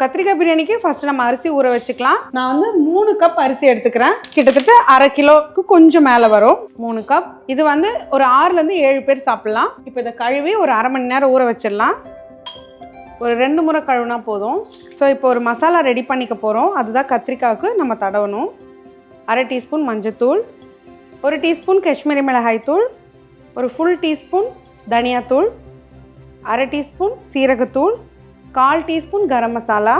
கத்திரிக்காய் பிரியாணிக்கு ஃபர்ஸ்ட் நம்ம அரிசி ஊற வச்சுக்கலாம். நான் வந்து மூணு கப் அரிசி எடுத்துக்கிறேன். கிட்டத்தட்ட அரை கிலோக்கு கொஞ்சம் மேலே வரும். மூணு கப் இது வந்து ஒரு ஆறுலேருந்து ஏழு பேர் சாப்பிட்லாம். இப்போ இதை கழுவி ஒரு அரை மணி நேரம் ஊற வச்சிடலாம். ஒரு ரெண்டு முறை கழுவுனா போதும். ஸோ இப்போ ஒரு மசாலா ரெடி பண்ணிக்க போகிறோம் அதுதான் கத்திரிக்காய்க்கு நம்ம தடவணும். அரை டீஸ்பூன் மஞ்சத்தூள். ஒரு டீஸ்பூன் காஷ்மீரி மிளகாய் தூள். ஒரு ஃபுல் டீஸ்பூன் தனியாத்தூள். அரை டீஸ்பூன் சீரகத்தூள். கால் டீஸ்பூன் கரம் மசாலா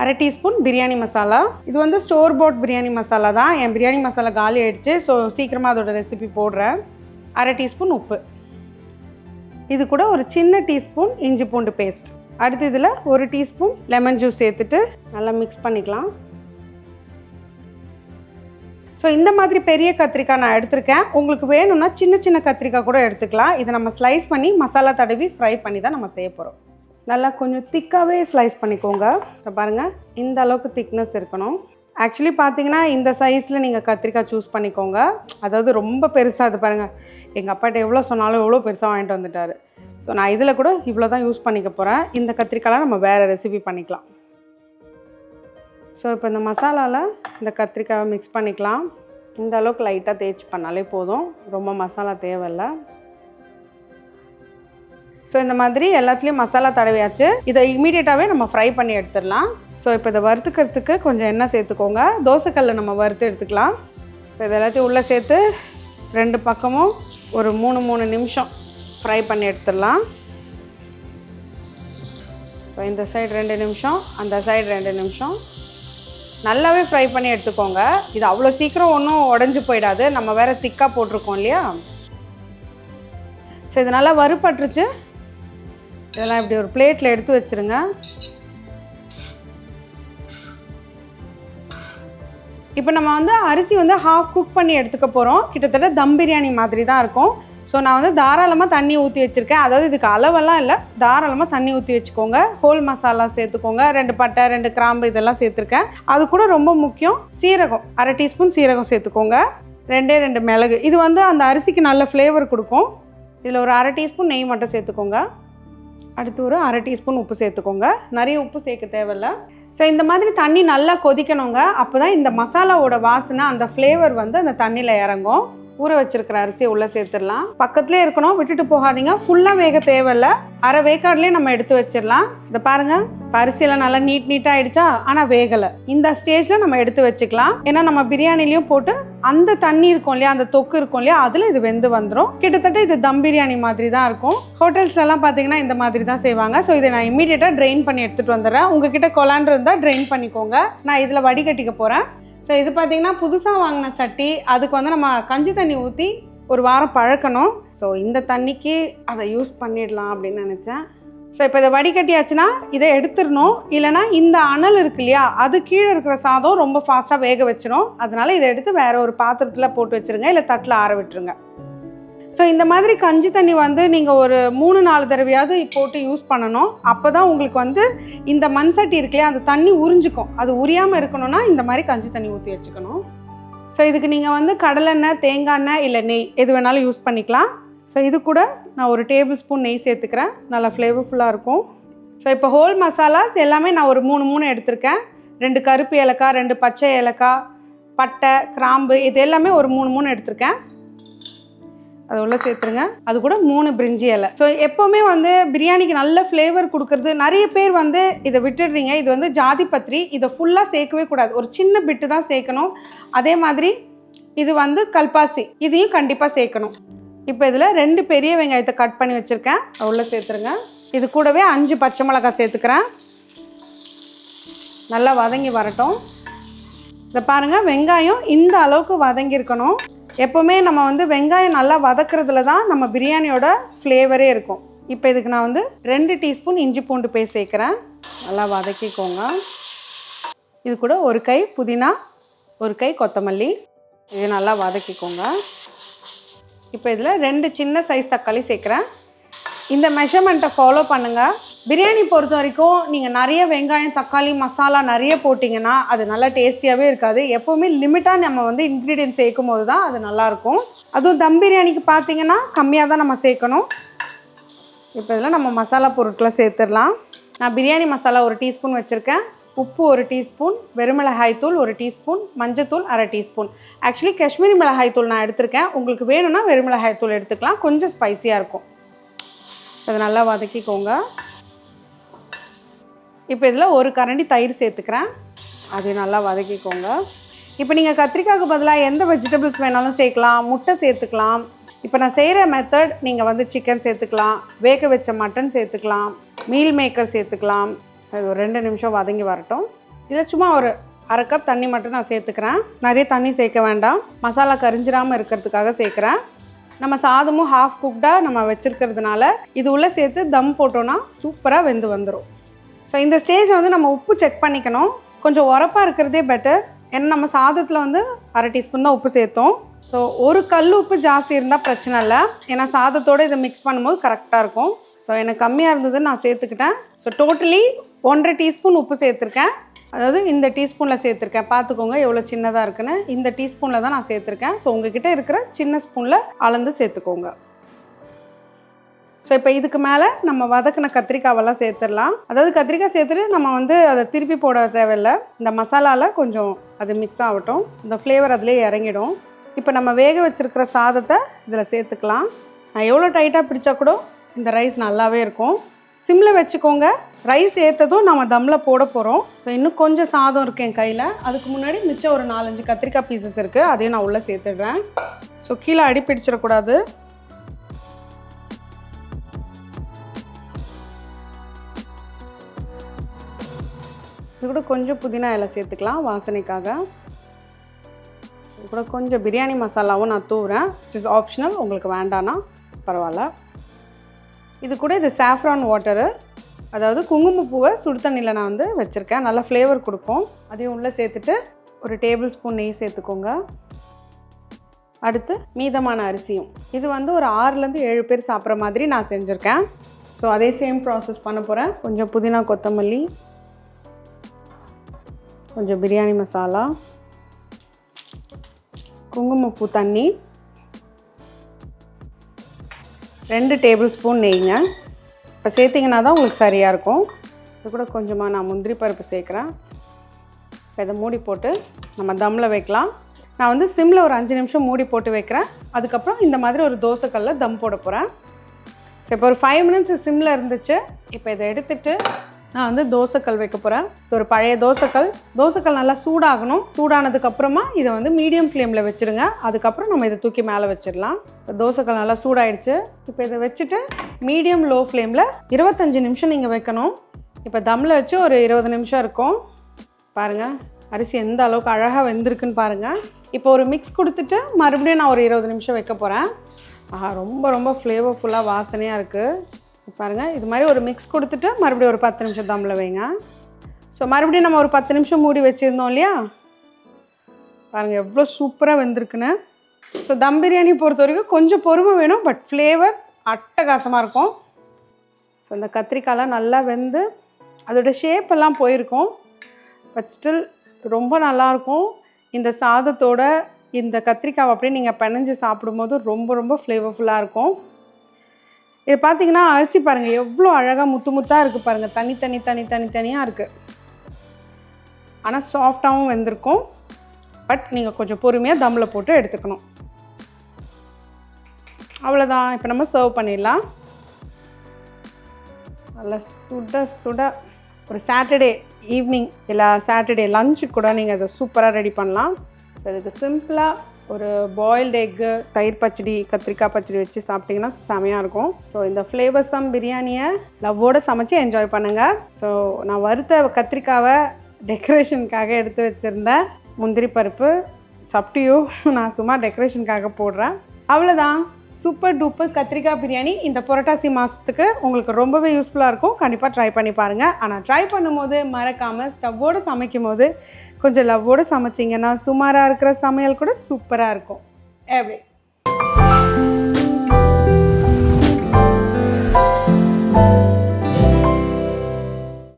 அரை டீஸ்பூன் பிரியாணி மசாலா. இது வந்து ஸ்டோர் போட் பிரியாணி மசாலா தான். என் பிரியாணி மசாலா காலி ஆயிடுச்சு. ஸோ சீக்கிரமாக அதோட ரெசிபி போடுறேன். அரை டீஸ்பூன் உப்பு. இது கூட ஒரு சின்ன டீஸ்பூன் இஞ்சி பூண்டு பேஸ்ட் அடுத்து இதில் ஒரு டீஸ்பூன் லெமன் ஜூஸ் சேர்த்துட்டு நல்லா மிக்ஸ் பண்ணிக்கலாம். ஸோ இந்த மாதிரி பெரிய கத்திரிக்காய் நான் எடுத்திருக்கேன். உங்களுக்கு வேணும்னா சின்ன சின்ன கத்திரிக்காய் கூட எடுத்துக்கலாம். இதை நம்ம ஸ்லைஸ் பண்ணி மசாலா தடவி ஃப்ரை பண்ணி தான் நம்ம செய்ய போகிறோம் நல்லா கொஞ்சம் திக்காகவே ஸ்லைஸ் பண்ணிக்கோங்க. இப்போ பாருங்கள் இந்த அளவுக்கு திக்னஸ் இருக்கணும். ஆக்சுவலி பார்த்தீங்கன்னா இந்த சைஸில் நீங்கள் கத்திரிக்காய் சூஸ் பண்ணிக்கோங்க. அதாவது ரொம்ப பெருசாக அது பாருங்கள் எங்கள் அப்பாட்ட எவ்வளோ சொன்னாலும் எவ்வளோ பெருசாக வாங்கிட்டு வந்துட்டார். ஸோ நான் இதில் கூட இவ்வளோ தான் யூஸ் பண்ணிக்க போகிறேன் இந்த கத்திரிக்காய்லாம் நம்ம வேறு ரெசிபி பண்ணிக்கலாம். ஸோ இப்போ இந்த மசாலாவில் இந்த கத்திரிக்காயை மிக்ஸ் பண்ணிக்கலாம். இந்த அளவுக்கு லைட்டாக தேய்ச்சி பண்ணாலே போதும். ரொம்ப மசாலா தேவையில்லை. ஸோ இந்த மாதிரி எல்லாத்துலேயும் மசாலா தடவையாச்சு. இதை இமீடியட்டாகவே நம்ம ஃப்ரை பண்ணி எடுத்துடலாம். ஸோ இப்போ இதை வறுத்துக்கிறதுக்கு கொஞ்சம் எண்ணெய் சேர்த்துக்கோங்க. தோசைக்கல்ல நம்ம வறுத்து எடுத்துக்கலாம். இப்போ இது எல்லாத்தையும் உள்ளே சேர்த்து ரெண்டு பக்கமும் ஒரு மூணு மூணு நிமிஷம் ஃப்ரை பண்ணி எடுத்துடலாம். இப்போ இந்த சைடு ரெண்டு நிமிஷம் அந்த சைடு ரெண்டு நிமிஷம். நல்லாவே ஃப்ரை பண்ணி எடுத்துக்கோங்க. இது அவ்வளோ சீக்கிரம் ஒன்றும் உடஞ்சி போயிடாது. நம்ம வேறு திக்காக போட்டிருக்கோம் இல்லையா? ஸோ இது நல்லா வறுபட்டுருச்சு. இதெல்லாம் இப்படி ஒரு பிளேட்டில் எடுத்து வச்சுருங்க. இப்போ நம்ம வந்து அரிசி வந்து ஹாஃப் குக் பண்ணி எடுத்துக்க போகிறோம் கிட்டத்தட்ட தம் பிரியாணி மாதிரி தான் இருக்கும். ஸோ நான் வந்து தாராளமாக தண்ணி ஊற்றி வச்சுருக்கேன். அதாவது இதுக்கு அளவெல்லாம் இல்லை. தாராளமாக தண்ணி ஊற்றி வச்சுக்கோங்க. ஹோல் மசாலா சேர்த்துக்கோங்க. ரெண்டு பட்டை ரெண்டு கிராம்பு இதெல்லாம் சேர்த்துருக்கேன். அது கூட ரொம்ப முக்கியம் சீரகம். அரை டீஸ்பூன் சீரகம் சேர்த்துக்கோங்க. ரெண்டே ரெண்டு மிளகு. இது வந்து அந்த அரிசிக்கு நல்ல ஃப்ளேவர் கொடுக்கும். இதில் ஒரு அரை டீஸ்பூன் நெய் மட்டும் சேர்த்துக்கோங்க. அடுத்து ஒரு அரை டீஸ்பூன் உப்பு சேர்த்துக்கோங்க. நிறைய உப்பு சேர்க்க தேவையில்ல. ஸோ இந்த மாதிரி தண்ணி நல்லா கொதிக்கணுங்க. அப்போ தான் இந்த மசாலாவோட வாசனை அந்த ஃப்ளேவர் வந்து அந்த தண்ணியில் இறங்கும். ஊற வச்சிருக்கிற அரிசியை உள்ளே சேர்த்துடலாம். பக்கத்துலேயே இருக்கணும் விட்டுட்டு போகாதீங்க. ஃபுல்லாக வேக தேவையில்ல. அரை வேக்காட்லேயே நம்ம எடுத்து வச்சிடலாம். இதை பாருங்க. இப்போ அரிசியெல்லாம் நல்லா நீட் நீட்டாக ஆயிடுச்சா? ஆனால் வேகலை. இந்த ஸ்டேஜில் நம்ம எடுத்து வச்சுக்கலாம். ஏன்னா நம்ம பிரியாணிலையும் போட்டு அந்த தண்ணி இருக்கும் இல்லையா அந்த தொக்கு இருக்கும் இல்லையா அதில் இது வெந்து வந்துடும் கிட்டத்தட்ட இது தம் பிரியாணி மாதிரி தான் இருக்கும். ஹோட்டல்ஸ்லலாம் பார்த்தீங்கன்னா இந்த மாதிரி தான் செய்வாங்க. ஸோ இதை நான் இமீடியட்டாக ட்ரெயின் பண்ணி எடுத்துகிட்டு வந்துடுறேன். உங்ககிட்ட கொலான் இருந்தால் ட்ரெயின் பண்ணிக்கோங்க. நான் இதில் வடிகட்டிக்க போகிறேன் ஸோ இது பார்த்தீங்கன்னா புதுசாக வாங்கின சட்டி. அதுக்கு வந்து நம்ம கஞ்சி தண்ணி ஊற்றி ஒரு வாரம் பழக்கணும். ஸோ இந்த தண்ணிக்கு அதை யூஸ் பண்ணிடலாம் அப்படின்னு நினச்சேன். ஸோ இப்போ இதை வடிகட்டியாச்சுன்னா இதை எடுத்துடணும். இல்லைனா இந்த அனல் இருக்கு இல்லையா அது கீழே இருக்கிற சாதம் ரொம்ப ஃபாஸ்ட்டாக வேக வச்சிடும் அதனால இதை எடுத்து வேறு ஒரு பாத்திரத்தில் போட்டு வச்சிருங்க. இல்லை தட்டில் ஆற விட்டுருங்க. ஸோ இந்த மாதிரி கஞ்சி தண்ணி வந்து நீங்கள் ஒரு மூணு நாலு தடவையாவது போட்டு யூஸ் பண்ணணும். அப்போ தான் உங்களுக்கு வந்து இந்த மண் சட்டி இருக்கு இல்லையா அந்த தண்ணி உறிஞ்சிக்கும். அது உரியாமல் இருக்கணும்னா இந்த மாதிரி கஞ்சி தண்ணி ஊற்றி வச்சுக்கணும். ஸோ இதுக்கு நீங்கள் வந்து கடலெண்ணெய் தேங்காய் எண்ணெய் இல்லை நெய் எது வேணாலும் யூஸ் பண்ணிக்கலாம். ஸோ இது கூட நான் ஒரு டேபிள் ஸ்பூன் நெய் சேர்த்துக்கிறேன். நல்லா ஃப்ளேவர்ஃபுல்லாக இருக்கும். ஸோ இப்போ ஹோல் மசாலாஸ் எல்லாமே நான் ஒரு மூணு மூணு எடுத்திருக்கேன். ரெண்டு கருப்பு ஏலக்காய் ரெண்டு பச்சை ஏலக்காய் பட்டை கிராம்பு இது எல்லாமே ஒரு மூணு மூணு எடுத்திருக்கேன். அது உள்ளே சேர்த்துருங்க. அது கூட மூணு பிரிஞ்சி இலை. ஸோ எப்போவுமே வந்து பிரியாணிக்கு நல்ல ஃப்ளேவர் கொடுக்கறது நிறைய பேர் வந்து இதை விட்டுடுறீங்க. இது வந்து ஜாதி பத்திரி. இதை ஃபுல்லாக சேர்க்கவே கூடாது. ஒரு சின்ன பிட்டு தான் சேர்க்கணும். அதே மாதிரி இது வந்து கல்பாசி. இதையும் கண்டிப்பாக சேர்க்கணும். இப்போ இதில் ரெண்டு பெரிய வெங்காயத்தை கட் பண்ணி வச்சுருக்கேன். அது உள்ளே சேர்த்துருங்க. இது கூடவே அஞ்சு பச்சை மிளகாய் சேர்த்துக்கிறேன். நல்லா வதங்கி வரட்டும். இதை பாருங்கள் வெங்காயம் இந்த அளவுக்கு வதங்கியிருக்கணும். எப்போவுமே நம்ம வந்து வெங்காயம் நல்லா வதக்கிறதுல தான் நம்ம பிரியாணியோட ஃப்ளேவரே இருக்கும். இப்போ இதுக்கு நான் வந்து ரெண்டு டீஸ்பூன் இஞ்சி பூண்டு போய் சேர்க்குறேன். நல்லா வதக்கிக்கோங்க. இது கூட ஒரு கை புதினா ஒரு கை கொத்தமல்லி. இது நல்லா வதக்கிக்கோங்க. இப்போ இதில் ரெண்டு சின்ன சைஸ் தக்காளி சேர்க்குறேன். இந்த மெஷர்மெண்ட்டை ஃபாலோ பண்ணுங்கள் பிரியாணி பொறுத்த வரைக்கும் நீங்கள் நிறைய வெங்காயம் தக்காளி மசாலா நிறைய போட்டிங்கன்னா அது நல்லா டேஸ்டியாகவே இருக்காது. எப்போவுமே லிமிட்டாக நம்ம வந்து இன்க்ரீடியன்ட் சேர்க்கும் போது தான் அது நல்லாயிருக்கும் அதுவும் தம் பிரியாணிக்கு பார்த்தீங்கன்னா கம்மியாக தான் நம்ம சேர்க்கணும். இப்போ இதில் நம்ம மசாலா பொருட்களை சேர்த்துடலாம். நான் பிரியாணி மசாலா ஒரு டீஸ்பூன் வச்சுருக்கேன். உப்பு ஒரு டீஸ்பூன் வெறுமிளகாய் தூள் ஒரு டீஸ்பூன் மஞ்சத்தூள் அரை டீஸ்பூன். ஆக்சுவலி காஷ்மீரி மிளகாய் தூள் நான் எடுத்திருக்கேன். உங்களுக்கு வேணும்னா வெறுமிளகாய் தூள் எடுத்துக்கலாம். கொஞ்சம் ஸ்பைசியாக இருக்கும். அதை நல்லா வதக்கிக்கோங்க. இப்போ இதில் ஒரு கரண்டி தயிர் சேர்த்துக்கிறேன். அது நல்லா வதக்கிக்கோங்க. இப்போ நீங்கள் கத்திரிக்காய்க்கு பதிலாக எந்த வெஜிடபிள்ஸ் வேணாலும் சேர்க்கலாம் முட்டை சேர்த்துக்கலாம். இப்போ நான் செய்கிற மெத்தட் நீங்கள் வந்து சிக்கன் சேர்த்துக்கலாம் வேக வச்ச மட்டன் சேர்த்துக்கலாம் மீல் மேக்கர் சேர்த்துக்கலாம். அது ஒரு ரெண்டு நிமிஷம் வதங்கி வரட்டும். இதில் சும்மா ஒரு அரை கப் தண்ணி மட்டும் நான் சேர்த்துக்கிறேன். நிறைய தண்ணி சேர்க்க வேண்டாம். மசாலா கரிஞ்சிராமல் இருக்கிறதுக்காக சேர்க்குறேன். நம்ம சாதமும் ஹாஃப் குக்டாக நம்ம வச்சுருக்கிறதுனால இது உள்ளே சேர்த்து தம் போட்டோன்னா சூப்பராக வெந்து வந்துடும் ஸோ இந்த ஸ்டேஜ் வந்து நம்ம உப்பு செக் பண்ணிக்கணும். கொஞ்சம் உரப்பாக இருக்கிறதே பெட்டர் ஏன்னா நம்ம சாதத்தில் வந்து அரை டீஸ்பூன் தான் உப்பு சேர்த்தோம். ஸோ ஒரு கல் உப்பு ஜாஸ்தி இருந்தால் பிரச்சனை இல்லை. ஏன்னா சாதத்தோடு இதை மிக்ஸ் பண்ணும்போது கரெக்டாக இருக்கும். ஸோ எனக்கு கம்மியாக இருந்தது நான் சேர்த்துக்கிட்டேன். ஸோ டோட்டலி ஒன்றரை டீஸ்பூன் உப்பு சேர்த்துருக்கேன். அதாவது இந்த டீஸ்பூனில் சேர்த்துருக்கேன். பார்த்துக்கோங்க எவ்வளோ சின்னதாக இருக்குன்னு. இந்த டீஸ்பூனில் தான் நான் சேர்த்துருக்கேன். ஸோ உங்ககிட்ட இருக்கிற சின்ன ஸ்பூனில் அளந்து சேர்த்துக்கோங்க. ஸோ இப்போ இதுக்கு மேலே நம்ம வதக்கின கத்திரிக்காவெல்லாம் சேர்த்துடலாம். அதாவது கத்திரிக்காய் சேர்த்துட்டு நம்ம வந்து அதை திருப்பி போட தேவையில்லை. இந்த மசாலாவில் கொஞ்சம் அது மிக்ஸ் ஆகட்டும். இந்த ஃப்ளேவர் அதிலே இறங்கிடும். இப்போ நம்ம வேக வச்சுருக்கிற சாதத்தை இதில் சேர்த்துக்கலாம். நான் எவ்வளோ டைட்டாக பிடிச்சா கூட இந்த ரைஸ் நல்லாவே இருக்கும். சிம்மில் வச்சுக்கோங்க. ரைஸ் ஏற்றதும் நம்ம தம்மில் போட போகிறோம் ஸோ இன்னும் கொஞ்சம் சாதம் இருக்குது என் கையில். அதுக்கு முன்னாடி மிச்சம் ஒரு நாலஞ்சு கத்திரிக்காய் பீசஸ் இருக்குது அதையும் நான் உள்ளே சேர்த்துடுறேன். ஸோ கீழே அடி பிடிச்சிடக்கூடாது. இது கூட கொஞ்சம் புதினா இலை சேர்த்துக்கலாம் வாசனைக்காக. இது கூட கொஞ்சம் பிரியாணி மசாலாவும் நான் தூவுறேன். இட்ஸ் ஆப்ஷனல் உங்களுக்கு வேண்டானா பரவாயில்ல. இது கூட இது சாஃப்ரான் வாட்டரு அதாவது குங்குமப்பூவை சுடு தண்ணியில் நான் வந்து வச்சுருக்கேன். நல்லா ஃப்ளேவர் கொடுக்கும். அதையும் உள்ளே சேர்த்துட்டு ஒரு டேபிள் ஸ்பூன் நெய் சேர்த்துக்கோங்க. அடுத்து மீதமான அரிசியும். இது வந்து ஒரு ஆறுலேருந்து ஏழு பேர் சாப்பிட்ற மாதிரி நான் செஞ்சுருக்கேன். ஸோ அதே சேம் ப்ராசஸ் பண்ண போகிறேன் கொஞ்சம் புதினா கொத்தமல்லி. கொஞ்சம் பிரியாணி மசாலா குங்குமப்பூ தண்ணி ரெண்டு டேபிள் ஸ்பூன் நெய்ங்க. இப்போ சேர்த்திங்கன்னா தான் உங்களுக்கு சரியாக இருக்கும். இது கூட கொஞ்சமாக நான் முந்திரி பருப்பு சேர்க்குறேன். இப்போ இதை மூடி போட்டு நம்ம தம்மில் வைக்கலாம். நான் வந்து சிம்மில் ஒரு அஞ்சு நிமிஷம் மூடி போட்டு வைக்கிறேன். அதுக்கப்புறம் இந்த மாதிரி ஒரு தோசைக்கல்லில் தம் போட போகிறேன் இப்போ ஒரு ஃபைவ் மினிட்ஸ் சிம்மில் இருந்துச்சு. இப்போ இதை எடுத்துகிட்டு நான் வந்து தோசைக்கல் வைக்க போகிறேன் இது ஒரு பழைய தோசைக்கல். தோசைக்கல் நல்லா சூடாகணும். சூடானதுக்கப்புறமா இதை வந்து மீடியம் ஃப்ளேமில் வச்சுருங்க. அதுக்கப்புறம் நம்ம இதை தூக்கி மேலே வச்சிடலாம். தோசைக்கல் நல்லா சூடாயிடுச்சு. இப்போ இதை வச்சுட்டு மீடியம் லோ ஃப்ளேமில் இருபத்தஞ்சி நிமிஷம் நீங்கள் வைக்கணும். இப்போ தம்மில் வச்சு ஒரு இருபது நிமிஷம் இருக்கும். பாருங்கள் அரிசி எந்த அளவுக்கு அழகாக வெந்திருக்குன்னு பாருங்கள் இப்போ ஒரு மிக்ஸ் கொடுத்துட்டு மறுபடியும் நான் ஒரு இருபது நிமிஷம் வைக்க போகிறேன் ஆஹா ரொம்ப ரொம்ப ஃப்ளேவர்ஃபுல்லாக வாசனையாக இருக்குது பாருங்கள் இது மாதிரி ஒரு மிக்ஸ் கொடுத்துட்டு மறுபடியும் ஒரு பத்து நிமிஷம் தம்மில் வைங்க. ஸோ மறுபடியும் நம்ம ஒரு பத்து நிமிஷம் மூடி வச்சுருந்தோம் இல்லையா? பாருங்கள் எவ்வளோ சூப்பராக வந்திருக்குன்னு. ஸோ தம் பிரியாணி பொறுத்த வரைக்கும் கொஞ்சம் பொறுமை வேணும் பட் ஃப்ளேவர் அட்டகாசமாக இருக்கும். ஸோ இந்த கத்திரிக்காயெலாம் நல்லா வெந்து அதோட ஷேப் எல்லாம் போயிருக்கும். பட் ஸ்டில் ரொம்ப நல்லாயிருக்கும் இந்த சாதத்தோட இந்த கத்திரிக்காவை அப்படியே நீங்கள் பிணைஞ்சு சாப்பிடும்போது ரொம்ப ரொம்ப ஃப்ளேவர்ஃபுல்லாக இருக்கும். இது பார்த்தீங்கன்னா அரிசி பாருங்கள் எவ்வளோ அழகாக முத்து முத்தாக இருக்குது பாருங்கள் தனி தனி தனி இருக்குது ஆனால் சாஃப்டாகவும் வெந்திருக்கும். பட் நீங்கள் கொஞ்சம் பொறுமையாக தம்மில் போட்டு எடுத்துக்கணும். அவ்வளோதான் இப்போ நம்ம சர்வ் பண்ணிடலாம். நல்லா சுட சுட. ஒரு சாட்டர்டே ஈவினிங் இல்லை சாட்டர்டே லஞ்சு கூட நீங்கள் அதை சூப்பராக ரெடி பண்ணலாம். இதுக்கு சிம்பிளாக ஒரு பாயில்டு எக்கு தயிர் பச்சடி கத்திரிக்காய் பச்சடி வச்சு சாப்பிட்டிங்கன்னா செமையாக இருக்கும். ஸோ இந்த ஃப்ளேவர்ஸம் பிரியாணியை லவ்வோடு சமைச்சு என்ஜாய் பண்ணுங்கள் ஸோ நான் வறுத்த கத்திரிக்காவை டெக்கரேஷனுக்காக எடுத்து வச்சுருந்தேன் முந்திரி பருப்பு சப்டியும் நான் சும்மா டெக்கரேஷனுக்காக போடுறேன். அவ்வளோதான் சூப்பர் டூப்பர் கத்திரிக்காய் பிரியாணி இந்த புரட்டாசி மாதத்துக்கு உங்களுக்கு ரொம்பவே யூஸ்ஃபுல்லாக இருக்கும். கண்டிப்பாக ட்ரை பண்ணி பாருங்கள் ஆனால் ட்ரை பண்ணும்போது மறக்காமல் ஸ்டவ்வோடு சமைக்கும் போது கொஞ்சம் லவ்வோடு சமைச்சிங்கன்னா சுமாராக இருக்கிற சமையல் கூட சூப்பராக இருக்கும். எப்படி